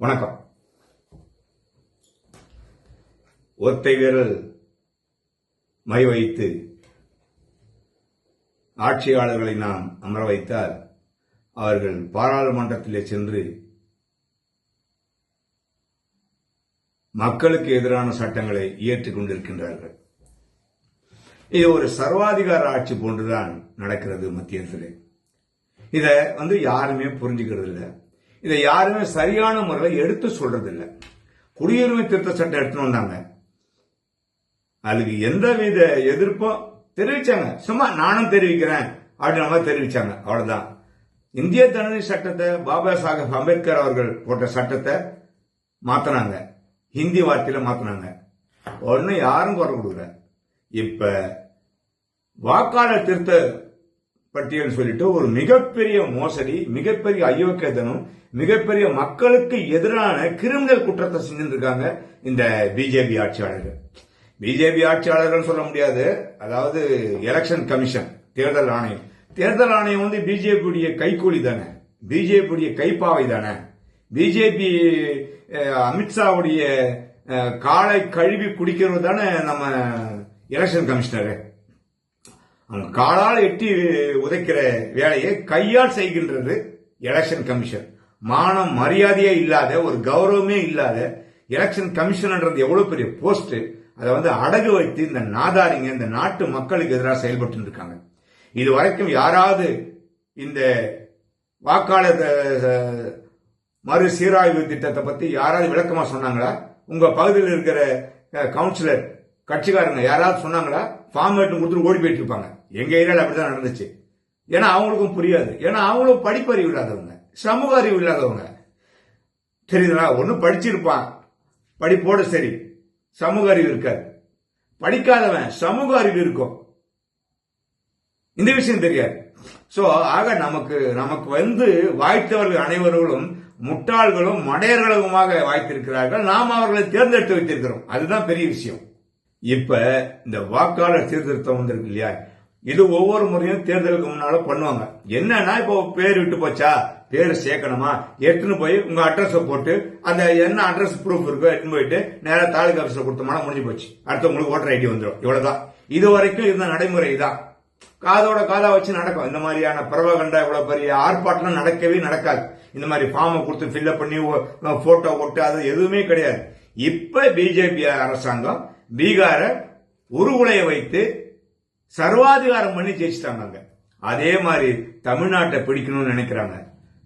வணக்கம். ஒத்தை விரல் மை வைத்து ஆட்சியாளர்களை நாம் அமர வைத்தால் அவர்கள் பாராளுமன்றத்திலே சென்று மக்களுக்கு எதிரான சட்டங்களை இயற்றிக் கொண்டிருக்கின்றார்கள். இது ஒரு சர்வாதிகார ஆட்சி போன்றுதான் நடக்கிறது மத்தியத்திலே இதை வந்து யாருமே புரிஞ்சுக்கிறது இல்லை இதை யாருமே சரியான முறையில் எடுத்து சொல்றது குடியுரிமை திருத்த சட்டம் எடுத்துன்னு வந்தாங்க. அதுக்கு எந்தவித எதிர்ப்பும் தெரிவிச்சாங்க. சும்மா நானும் தெரிவிக்கிறேன் அப்படின்ற மாதிரி தெரிவிச்சாங்க. அவ்வளவுதான். இந்திய தண்டனை சட்டத்தை பாபா சாஹேப் அம்பேத்கர் அவர்கள் போட்ட சட்டத்தை மாத்தினாங்க. ஹிந்தி வார்த்தையில மாத்தினாங்க. ஒன்னு யாரும் குறை கொடுக்குற இப்ப வாக்காளர் திருத்த பட்டியல் சொல்லிட்டு ஒரு மிகப்பெரிய மோசடி மிகப்பெரிய அயோக்கியத்தனம் மிகப்பெரிய மக்களுக்கு எதிரான கிரிமினல் குற்றத்தை செஞ்சிருக்காங்க இந்த பிஜேபி ஆட்சியாளர்கள். பிஜேபி ஆட்சியாளர்கள் சொல்ல முடியாது. அதாவது எலெக்ஷன் கமிஷன் தேர்தல் ஆணையம். தேர்தல் ஆணையம் வந்து பிஜேபியுடைய கைக்கூலி தானே. பிஜேபியுடைய கைப்பாவை தானே. பிஜேபி அமித்ஷாவுடைய காலை கழுவி குடிக்கிறது தானே நம்ம எலெக்ஷன் கமிஷனரு காலால் எட்டி உதைக்கிற வேலையை கையால் செய்கின்றது எலெக்ஷன் கமிஷன் மானம் மரியாதையே இல்லாத ஒரு கௌரவமே இல்லாத எலெக்ஷன் கமிஷன்ன்றது எவ்வளவு பெரிய போஸ்ட் அதை வந்து அடகு வைத்து இந்த நாதாரிங்க இந்த நாட்டு மக்களுக்கு எதிராக செயல்பட்டு இருக்காங்க இது வரைக்கும் யாராவது இந்த வாக்காளர் மறு சீராய்வு திட்டத்தை பத்தி யாராவது விளக்கமா சொன்னாங்களா? உங்க பகுதியில் இருக்கிற கவுன்சிலர் கட்சிக்காரங்க யாராவது சொன்னாங்களா? ஃபார்ம் எடுத்து கொடுத்துட்டு ஓடி போயிட்டு இருப்பாங்க. எங்க ஏரியாவில் அப்படிதான் நடந்துச்சு. ஏன்னா அவங்களுக்கும் புரியாது. ஏன்னா அவங்களும் படிப்பறிவு இல்லாதவங்க. சமூக அறிவு இல்லாதவங்க. தெரியுதுங்களா? ஒன்றும் படிச்சிருப்பான். படிப்போட சரி. சமூக அறிவு இருக்காது. படிக்காதவன் சமூக அறிவு இருக்கும். இந்த விஷயம் தெரியாது. சோ ஆக நமக்கு நமக்கு வந்து வாய்த்தவர்கள் அனைவர்களும் முட்டாள்களும் மடையர்களுமாக வாய்த்திருக்கிறார்கள். நாம் அவர்களை தேர்ந்தெடுத்து வைத்திருக்கிறோம். அதுதான் பெரிய விஷயம். இப்ப இந்த வாக்காளர் சீர்திருத்தம் வந்திருக்கு இல்லையா? இது ஒவ்வொரு முறையும் தேர்தலுக்கு முன்னால பண்ணுவாங்க. என்னன்னா இப்போ பேர் விட்டு போச்சா? பேர் சேர்க்கணுமா? எடுத்துன்னு போய் உங்க அட்ரஸ் போட்டு அந்த என்ன அட்ரஸ் ப்ரூஃப் இருக்கோ எடுத்துன்னு போயிட்டு நேராக தாலுகா ஆபீஸ்ல கொடுத்தோம்னா முடிஞ்சு போச்சு. அடுத்து உங்களுக்கு ஓட்டர் ஐடி வந்துடும் இவ்வளவுதான். இது வரைக்கும் இருந்த நடைமுறை தான் காதோட காதா வச்சு நடக்கும். இந்த மாதிரியான பிரபகண்டா இவ்வளவு பெரிய ஆர்ப்பாட்டம் நடக்கவே நடக்காது. இந்த மாதிரி ஃபார்மை கொடுத்து ஃபில்அப் பண்ணி போட்டோ ஒட்டு அது எதுவுமே கிடையாது. இப்ப பிஜேபி அரசாங்கம் பீகார உருகுலைய வைத்து சர்வாதிகாரம் பண்ணி ஜெயிச்சிட்டாங்க அதே மாதிரி தமிழ்நாட்டை பிடிக்கணும்னு நினைக்கிறாங்க.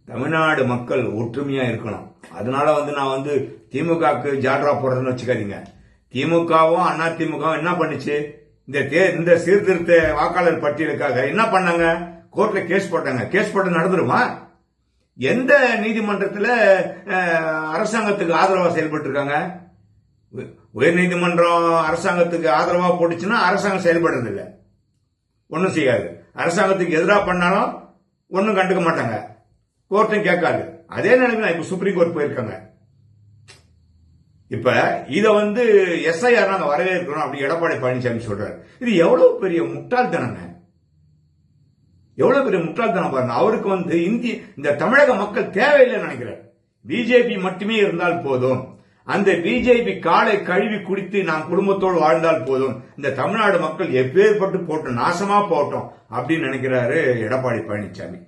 தமிழ்நாடு மக்கள் ஒற்றுமையாக இருக்கணும். அதனால வந்து நான் வந்து திமுகவுக்கு ஜாட்ரா போடுறதுன்னு வச்சுக்காதீங்க. திமுகவும் அண்ணா திமுகவும் என்ன பண்ணுச்சு? இந்த தே- இந்த சீர்திருத்த வாக்காளர் பட்டியலுக்காக என்ன பண்ணாங்க? கோர்ட்ல கேஸ் போட்டாங்க. கேஸ் போட்டு நடந்துருமா? எந்த நீதிமன்றத்தில் அரசாங்கத்துக்கு ஆதரவாக செயல்பட்டு இருக்காங்க உயர் நீதிமன்றம் அரசாங்கத்துக்கு ஆதரவாக போட்டுச்சுன்னா அரசாங்கம் செயல்படுறதில்லை. ஒன்றும் செய்யாது. அரசாங்கத்துக்கு எதிராக பண்ணாலும் ஒன்றும் கண்டுக்க மாட்டாங்க. கோர்ட்டும் கேட்காது. அதே நிலைமையில இப்ப சுப்ரீம் கோர்ட் போயிருக்காங்க. இப்ப இத வந்து எஸ்ஐஆர் நாங்க வரவேற்கிறோம் அப்படி எடப்பாடி பழனிசாமி சொல்றாரு. இது எவ்வளவு பெரிய முட்டாள்தனங்க? எவ்வளவு பெரிய முட்டாள்தனம் பாருங்க. அவருக்கு வந்து இந்திய இந்த தமிழக மக்கள் தேவையில்லைன்னு நினைக்கிறார். பிஜேபி மட்டுமே இருந்தால் போதும். அந்த பிஜேபி காலை கழுவி குடித்து நாம் குடும்பத்தோடு வாழ்ந்தால் போதும். இந்த தமிழ்நாடு மக்கள் எப்பேற்பட்டு போட்டோம் நாசமா போட்டோம் அப்படின்னு நினைக்கிறாரு எடப்பாடி பழனிசாமி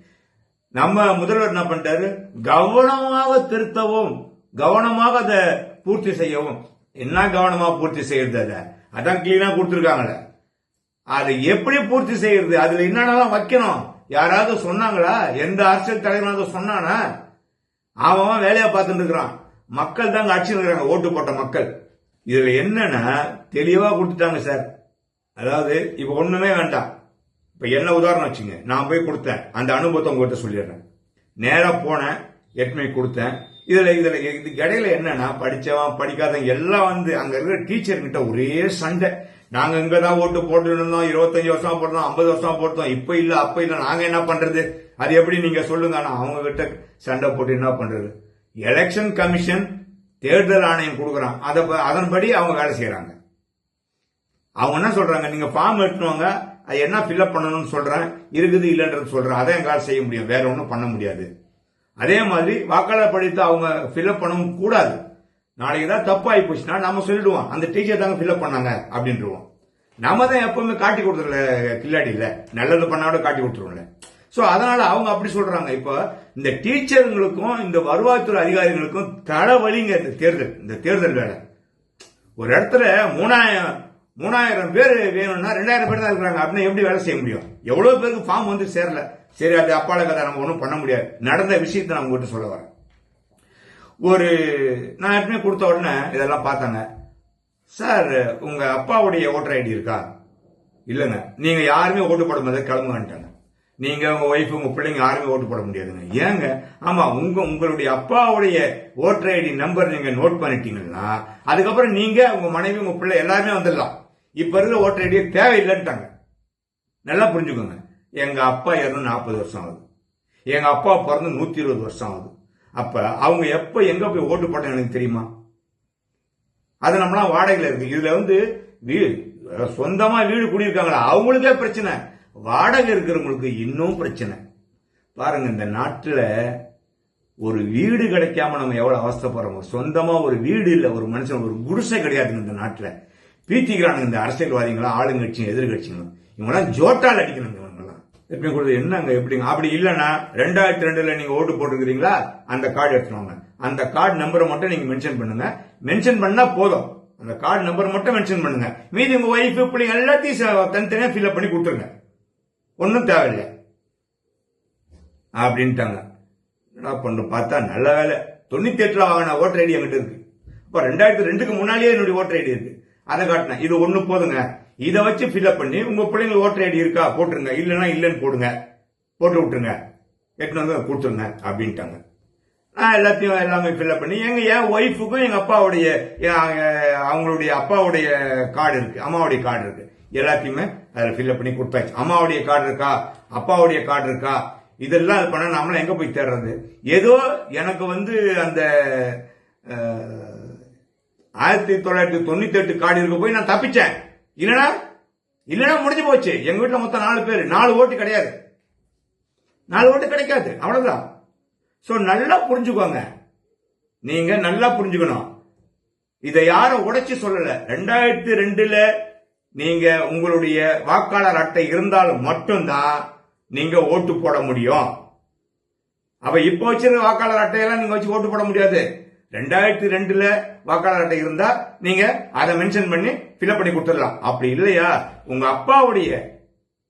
நம்ம முதல்வர் என்ன பண்ணிட்டாரு? கவனமாக திருத்தவும் கவனமாக அதை பூர்த்தி செய்யவும். என்ன கவனமா பூர்த்தி செய்யறது அதை? அதான் கிளீனா கொடுத்துருக்காங்களே. அதை எப்படி பூர்த்தி செய்யறது? அதுல என்னென்னலாம் வைக்கணும்? யாராவது சொன்னாங்களா? எந்த அரசியல் தலைவராவது சொன்னானா? அவன் வேலையை பார்த்துட்டு இருக்கிறான். மக்கள் தான் ஆட்சியில் இருக்கிறாங்க ஓட்டு போட்ட மக்கள். இதுல என்னன்னா தெளிவா கொடுத்துட்டாங்க சார். அதாவது இப்ப ஒண்ணுமே வேண்டாம். இப்ப என்ன உதாரணம் வச்சுங்க? நான் போய் கொடுத்தேன். அந்த அனுபவத்தை உங்ககிட்ட சொல்லிடுறேன். நேராக போனேன் எட்மை கொடுத்தேன். இதுல இதுல இது இடையில என்னன்னா படிச்சவன் படிக்காதவன் எல்லாம் வந்து அங்க இருக்கிற டீச்சர்கிட்ட ஒரே சண்டை. நாங்க இங்க தான் ஓட்டு போட்டு இருந்தோம் இருபத்தஞ்சு வருஷம் போட்டோம் ஐம்பது வருஷம் போட்டோம் இப்ப இல்ல அப்ப இல்ல நாங்க என்ன பண்றது? அது எப்படி நீங்க சொல்லுங்க? ஆனா அவங்க கிட்ட சண்டை போட்டு என்ன பண்றது? எலெக்ஷன் கமிஷன் தேர்தல் ஆணையம் கொடுக்குறான். அதை ப- அதன்படி அவங்க வேலை செய்யறாங்க அவங்க என்ன சொல்றாங்க? நீங்க ஃபார்ம் எடுத்துவாங்க அது என்ன ஃபில்அப் பண்ணணும்னு சொல்கிறேன் இருக்குது இல்லைன்றது சொல்கிறேன் அதை எங்களால் செய்ய முடியும். வேற ஒன்றும் பண்ண முடியாது. அதே மாதிரி வாக்காளர் படித்து அவங்க ஃபில்அப் பண்ணவும் கூடாது. நாளைக்கு தான் தப்பு ஆகி போச்சுன்னா நம்ம சொல்லிடுவோம். அந்த டீச்சர் தாங்க ஃபில்அப் பண்ணாங்க அப்படின்றவோம் நம்ம தான் எப்பவுமே காட்டி கொடுத்துருல கில்லாடியில். நல்லது பண்ணாட காட்டி கொடுத்துருவோம்ல. ஸோ அதனால அவங்க அப்படி சொல்றாங்க. இப்போ இந்த டீச்சருங்களுக்கும் இந்த வருவாய்த்துறை அதிகாரிகளுக்கும் தலைவலிங்க இந்த தேர்தல். இந்த தேர்தல் வேலை. ஒரு இடத்துல மூணாயிரம் மூணாயிரம் பேர் வேணும்னா ரெண்டாயிரம் பேர் தான் இருக்கிறாங்க. அப்படின்னா எப்படி வேலை செய்ய முடியும்? எவ்வளவு பேருக்கு ஃபார்ம் வந்து சேரல. சரி அது அப்பால கதை நம்ம ஒன்றும் பண்ண முடியாது. நடந்த விஷயத்தை நான் உங்ககிட்ட சொல்ல வரேன். ஒரு நான் எப்பவுமே கொடுத்த உடனே இதெல்லாம் பார்த்தாங்க. சார் உங்க அப்பாவுடைய ஓட்டர் ஐடி இருக்கா? இல்லைங்க. நீங்க யாருமே ஓட்டு போட முடியாது கிளம்புங்கன்ட்டாங்க. நீங்க உங்க ஒய்ஃப் உங்க பிள்ளைங்க யாருமே ஓட்டு போட முடியாதுங்க. ஏங்க? ஆமா உங்க உங்களுடைய அப்பாவுடைய ஓட்டர் ஐடி நம்பர் நீங்க நோட் பண்ணிட்டீங்கன்னா அதுக்கப்புறம் நீங்க உங்க மனைவி உங்க பிள்ளை எல்லாருமே வந்துடலாம். இப்ப இருக்கிற ஓட்டர் ஐடியை தேவையில்லைன்ட்டாங்க. நல்லா புரிஞ்சுக்கோங்க. எங்க அப்பா இறந்து நாற்பது வருஷம் ஆகுது. எங்க அப்பா பிறந்து நூத்தி இருபது வருஷம் ஆகுது. அப்ப அவங்க எப்ப எங்க போய் ஓட்டு போட்டாங்க எனக்கு தெரியுமா? அது நம்மளாம் வாடகையில் இருக்கு. இதுல வந்து வீடு சொந்தமா வீடு குடியிருக்காங்களா? அவங்களுக்கே பிரச்சனை. வாடகை இருக்கிறவங்களுக்கு இன்னும் பிரச்சனை. பாருங்க இந்த நாட்டில் ஒரு வீடு கிடைக்காம நம்ம எவ்வளவு அவஸ்தைப்படுறோம் சொந்தமா ஒரு வீடு இல்லை ஒரு மனுஷன் ஒரு குடிசை கிடையாதுங்க இந்த நாட்டில். பீத்திக்கிறானுங்க இந்த அரசியல்வாதிகளும் ஆளுங்கட்சியும் எதிர்கட்சிகளும் இவங்களாம் ஜோட்டால் அடிக்கணுங்க இவங்கெல்லாம். எப்படி கொடுத்து என்னங்க எப்படிங்க? அப்படி இல்லைன்னா ரெண்டாயிரத்தி ரெண்டுல நீங்க ஓட்டு போட்டுருக்கீங்களா அந்த கார்டு எடுத்துருவாங்க அந்த கார்டு நம்பரை மட்டும் நீங்க மென்ஷன் பண்ணுங்க. மென்ஷன் பண்ணா போதும். அந்த கார்டு நம்பர் மட்டும் மென்ஷன் பண்ணுங்க. மீதி உங்க ஒய்ஃப் பிள்ளைங்க எல்லாத்தையும் தனித்தனியா ஃபில்அப் பண்ணி கொடுத்துருங்க. ஒன்றும் தேவையில்லை. அப்படின்ட்டாங்க. என்ன பண்ணு பார்த்தா நல்ல வேலை. தொண்ணூத்தி எட்டுல வாங்கின ஓட்டர் ஐடி என்கிட்ட இருக்கு. இப்போ ரெண்டாயிரத்தி ரெண்டுக்கு முன்னாலேயே என்னுடைய ஓட்டர் ஐடி இருக்கு. அதை காட்டினேன். இது ஒண்ணு போதுங்க. இதை வச்சு ஃபில்அப் பண்ணி உங்க பிள்ளைங்க ஓட்டர் ஐடி இருக்கா? போட்டுருங்க. இல்லைன்னா இல்லைன்னு போடுங்க. போட்டு விட்டுருங்க. எட்டு வந்து கொடுத்துருங்க அப்படின்ட்டாங்க. நான் எல்லாத்தையும் எல்லாமே ஃபில்அப் பண்ணி எங்க என் ஒய்ஃபுக்கும் எங்க அப்பாவுடைய அவங்களுடைய அப்பாவுடைய கார்டு இருக்கு. அம்மாவுடைய கார்டு இருக்கு. எல்லாத்தையுமே அதில் ஃபில்அப் பண்ணி கொடுத்தாச்சு. அம்மாவுடைய கார்டு இருக்கா? அப்பாவுடைய கார்டு இருக்கா? இதெல்லாம் இது பண்ண நம்மள எங்க போய் தேடுறது? ஏதோ எனக்கு வந்து அந்த ஆயிரத்தி தொள்ளாயிரத்தி தொண்ணூத்தி எட்டு காடிற்கு போய் நான் தப்பிச்சேன். இல்லனா இல்லனா முடிஞ்சு போச்சு? எங்க வீட்டுல மொத்தம் நாலு பேர். நாலு ஓட்டு கிடையாது. நாலு ஓட்டு கிடைக்காது. அவ்வளவுதான். சோ நல்லா புரிஞ்சுக்கோங்க. நீங்க நல்லா புரிஞ்சுக்கணும். இதை யாரும் உடைச்சு சொல்லல. ரெண்டாயிரத்தி ரெண்டுல நீங்க உங்களுடைய வாக்காளர் அட்டை இருந்தாலும் மட்டும்தான் நீங்க ஓட்டு போட முடியும். அப்ப இப்ப வச்சிருக்க வாக்காளர் அட்டையெல்லாம் நீங்க வச்சு ஓட்டு போட முடியாது. ரெண்டாயிரத்தி ரெண்டுல வாக்காளர் அட்டை இருந்தா நீங்க அதை மென்ஷன் பண்ணி ஃபில்அப் பண்ணி கொடுத்துடலாம். அப்படி இல்லையா? உங்க அப்பாவுடைய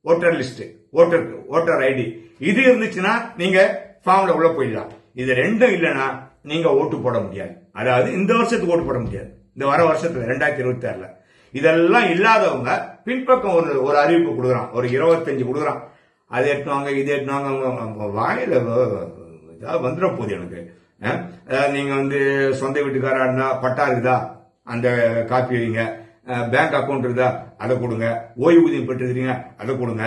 voter list voter voter ID இது இருந்துச்சுன்னா நீங்க ஃபார்ம்ல உள்ள போயிடலாம். இது ரெண்டும் இல்லைன்னா நீங்க ஓட்டு போட முடியாது. அதாவது இந்த வருஷத்துக்கு ஓட்டு போட முடியாது. இந்த வர வருஷத்துல ரெண்டாயிரத்தி இருபத்தி ஆறுல. இதெல்லாம் இல்லாதவங்க பின்பக்கம் ஒரு ஒரு அறிவிப்பு கொடுக்குறான். ஒரு இருபத்தஞ்சு கொடுக்குறான். அது எட்டுவாங்க இது எட்டுவாங்க வாயில இதாக இதாவது வந்துட போகுது எனக்கு. நீங்க வந்து சொந்த வீட்டுக்காரா பட்டா இருக்குதா? அந்த காப்பி வைங்க. பேங்க் அக்கவுண்ட் இருக்குதா? அதை கொடுங்க. ஓய்வூதியம் பெற்றிருக்கீங்க அதை கொடுங்க.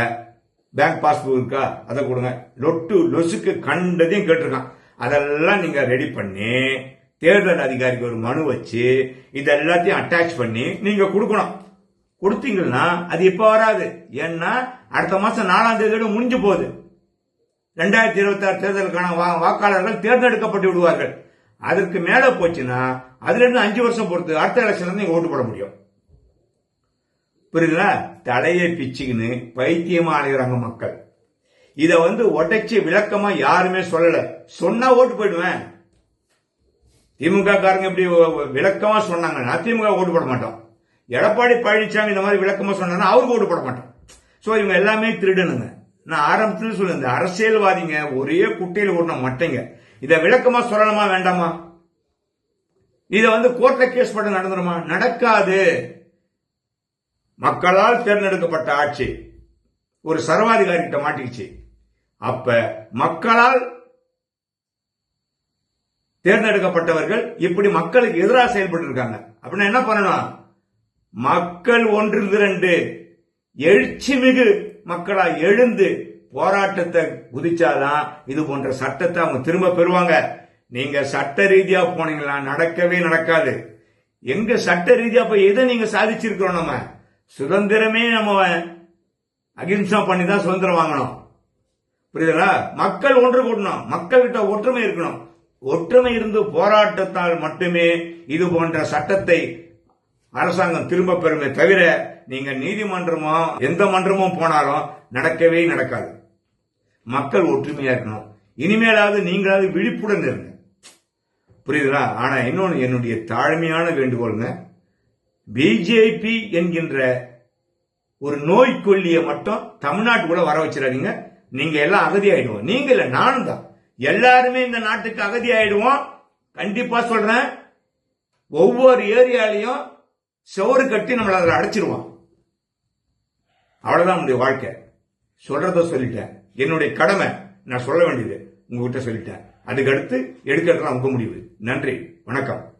பேங்க் பாஸ்புக் இருக்கா? அதை கொடுங்க. லொட்டு லொசுக்கு கண்டதையும் கேட்டிருக்கான். அதெல்லாம் நீங்க ரெடி பண்ணி தேர்தல் அதிகாரிக்கு ஒரு மனு வச்சு இது எல்லாத்தையும் அட்டாச் பண்ணி நீங்க கொடுக்கணும். கொடுத்தீங்கன்னா அது இப்ப வராது? ஏன்னா அடுத்த மாசம் நாலாம் தேதியோட முடிஞ்சு போகுது. ரெண்டாயிரத்தி இருபத்தி ஆறு தேர்தலுக்கான வா- வாக்காளர்கள் தேர்ந்தெடுக்கப்பட்டு விடுவார்கள். அதற்கு மேல போச்சுன்னா அதுல இருந்து அஞ்சு வருஷம் பொறுத்து அடுத்த எலெக்ஷன்ல நீங்க ஓட்டு போட முடியும். புரியுதுங்களா? தலையை பிச்சுக்கின்னு பைத்தியமா அலைகிறாங்க மக்கள். இத வந்து உடைச்சு விளக்கமா யாருமே சொல்லல. சொன்னா ஓட்டு போயிடுவேன். திமுக காரங்க இப்படி விளக்கமா சொன்னாங்க. திமுக ஓட்டு போட மாட்டோம். எடப்பாடி பழனிசாமி இந்த மாதிரி விளக்கமா சொன்னாங்கன்னா அவருக்கு ஓட்டு போட மாட்டோம். சோ இவங்க எல்லாமே திருடனுங்க. நான் ஆரம்பத்தில் சொல்ல இந்த அரசியல்வாதிங்க ஒரே குட்டையில் ஓடின மட்டைங்க. இதை விளக்கமா சொல்லணுமா வேண்டாமா? இதை வந்து கோர்ட்ல கேஸ் பண்ண நடந்துருமா? நடக்காது. மக்களால் தேர்ந்தெடுக்கப்பட்ட ஆட்சி ஒரு சர்வாதிகாரி கிட்ட மாட்டிக்கிச்சு. அப்ப மக்களால் தேர்ந்தெடுக்கப்பட்டவர்கள் இப்படி மக்களுக்கு எதிராக செயல்பட்டு இருக்காங்க அப்படின்னா என்ன பண்ணணும் மக்கள் ஒன்று திரண்டு எழுச்சி மிகு. மக்களா எழுந்து போராட்டத்தை குதிச்சாதான் இது போன்ற சட்டத்தை அவங்க திரும்ப பெறுவாங்க. நீங்க சட்ட ரீதியா போனீங்களா? நடக்கவே நடக்காது. எங்க சட்ட ரீதியா போய் எதை நீங்க சாதிச்சிருக்கிறோம் நம்ம? சுதந்திரமே நம்ம அகிம்சா பண்ணி தான் சுதந்திரம் வாங்கணும். புரியுதுங்களா? மக்கள் ஒன்று கூட்டணும் மக்கள் கிட்ட ஒற்றுமை இருக்கணும். ஒற்றுமை இருந்து போராட்டத்தால் மட்டுமே இது போன்ற சட்டத்தை அரசாங்கம் திரும்ப பெறுமே தவிர நீங்க நீதிமன்றமோ எந்த மன்றமும் போனாலும் நடக்கவே நடக்காது. மக்கள் ஒற்றுமையா இருக்கணும். இனிமேலாவது நீங்களாவது விழிப்புடன் இருங்க. புரியுதுங்களா ஆனா இன்னொன்று என்னுடைய தாழ்மையான வேண்டுகோளுங்க பிஜேபி என்கின்ற ஒரு நோய்க்கொல்லியை மட்டும் தமிழ்நாட்டுக்குள்ள வர வச்சிடாதீங்க. நீங்க எல்லாம் அகதி ஆயிடுவோம். நீங்க இல்ல நானும் தான். எல்லாருமே இந்த நாட்டுக்கு அகதி ஆயிடுவோம். கண்டிப்பா சொல்றேன். ஒவ்வொரு ஏரியாலையும் சோறு கட்டி நம்மளை அதில் அடைச்சிருவான். அவ்வளவுதான் நம்முடைய வாழ்க்கை. சொல்றத சொல்லிட்டேன் என்னுடைய கடமை நான் சொல்ல வேண்டியது உங்ககிட்ட சொல்லிட்டேன் அதுக்கு அடுத்து எடுக்கிறதுலாம் உங்க முடிவு. நன்றி. வணக்கம்.